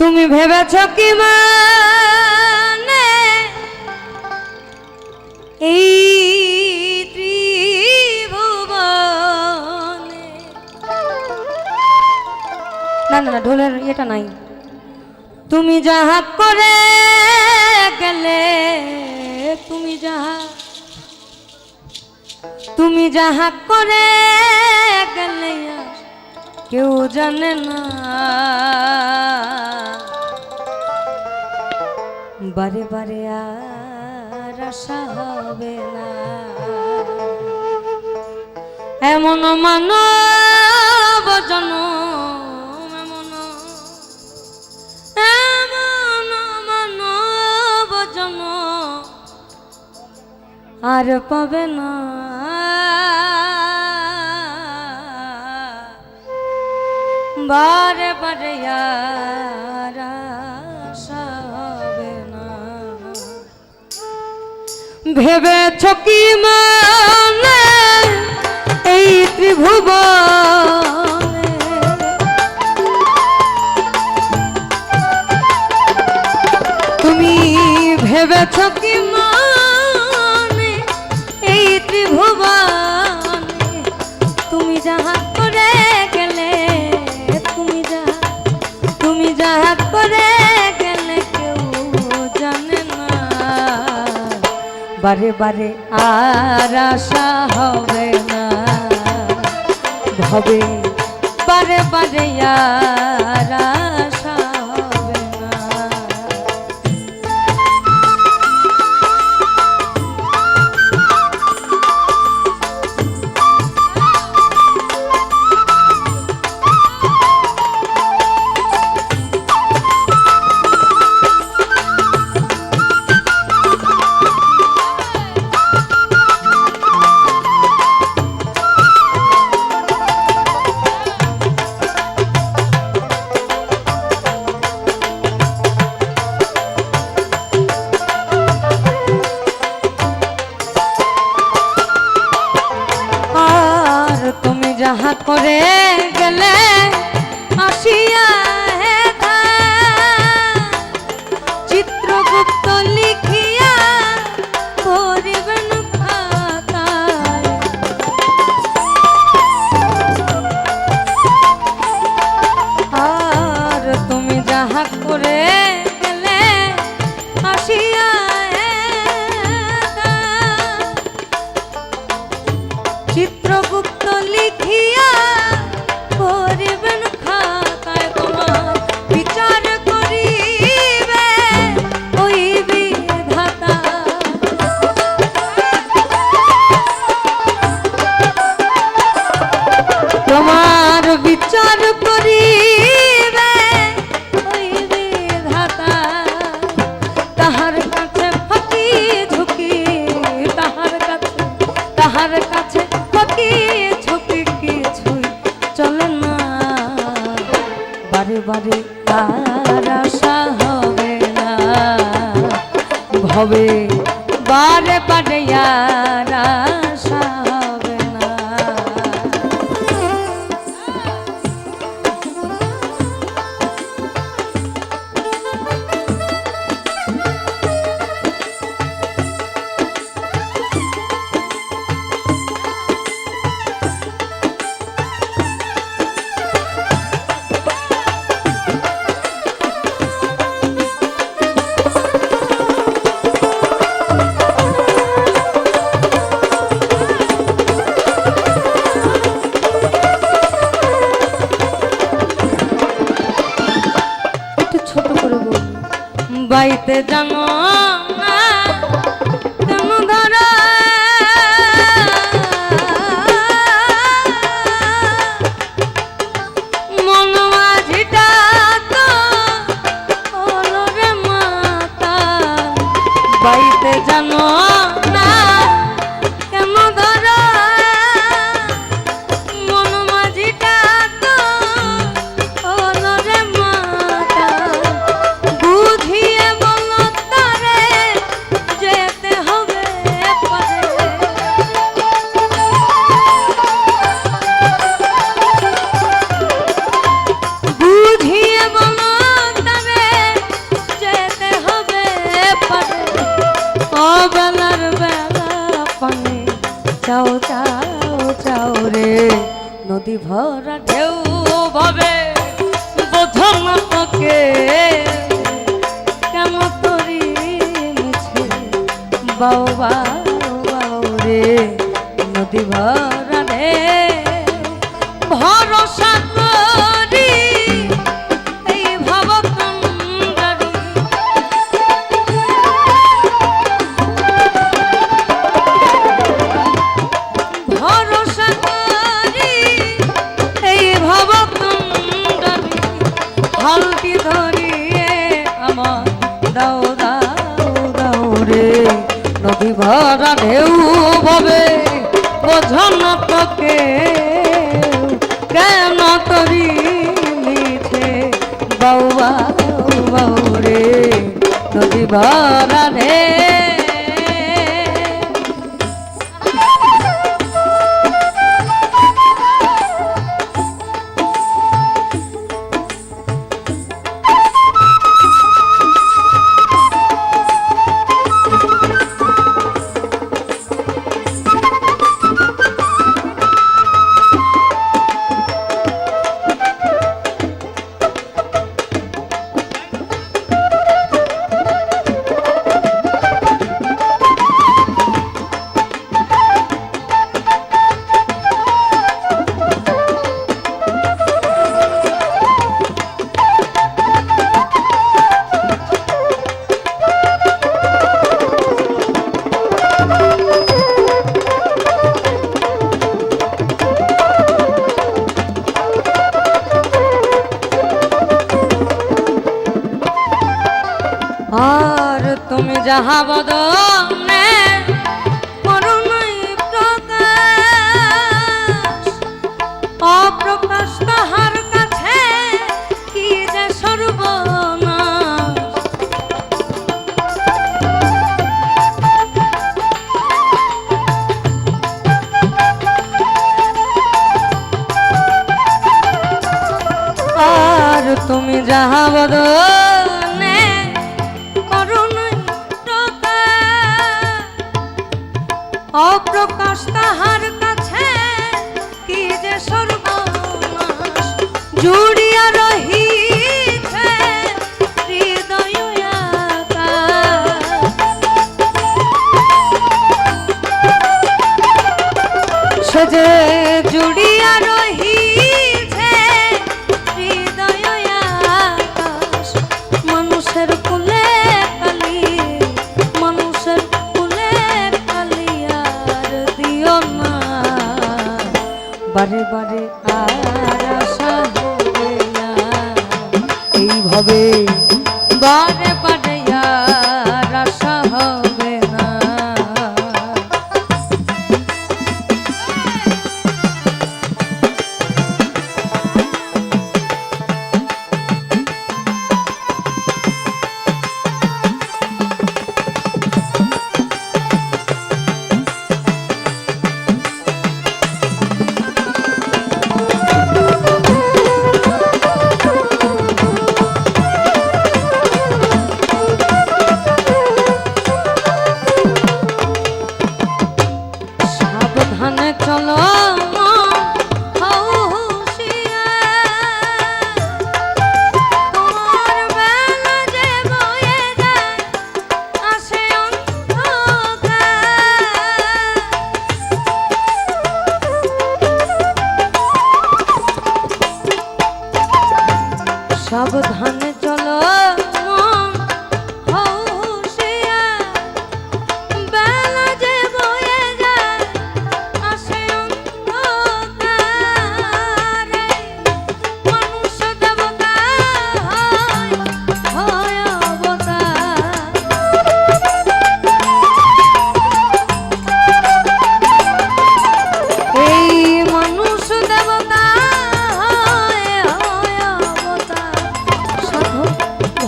তুমি ভেবেছ কি মানে? এই না না না, ঢোলের এটা নাই। তুমি যাহা করে গেলে, তুমি যাহা তুমি যাহা করে গেলে কেউ জানে না। বারে বারে আর আশা হবে না। এমন মানব জনম, এমন এমন মানব জনম আর পাবে না। বারে বারে আর ভেবেছ কি মানে? এই ত্রিভুবনে বারে বারে আর আশা হবে না। হবে বারে বারে আর लिखिया চাও চাও চাও রে। নদী ভরা ঢেউ ভাবে প্রথম তোকে। কেন তরি মিছে? বাবা রে। নদী ভরা রে, নদী ভরা ঢেউ ভাবে বোঝন তোকে কেন তরি নিছে বাউ বাউ রে, নদী ভরা যাহা বদনে অপ্রকাশ তাহার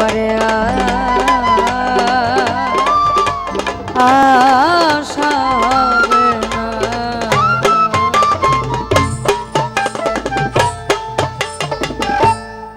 বারে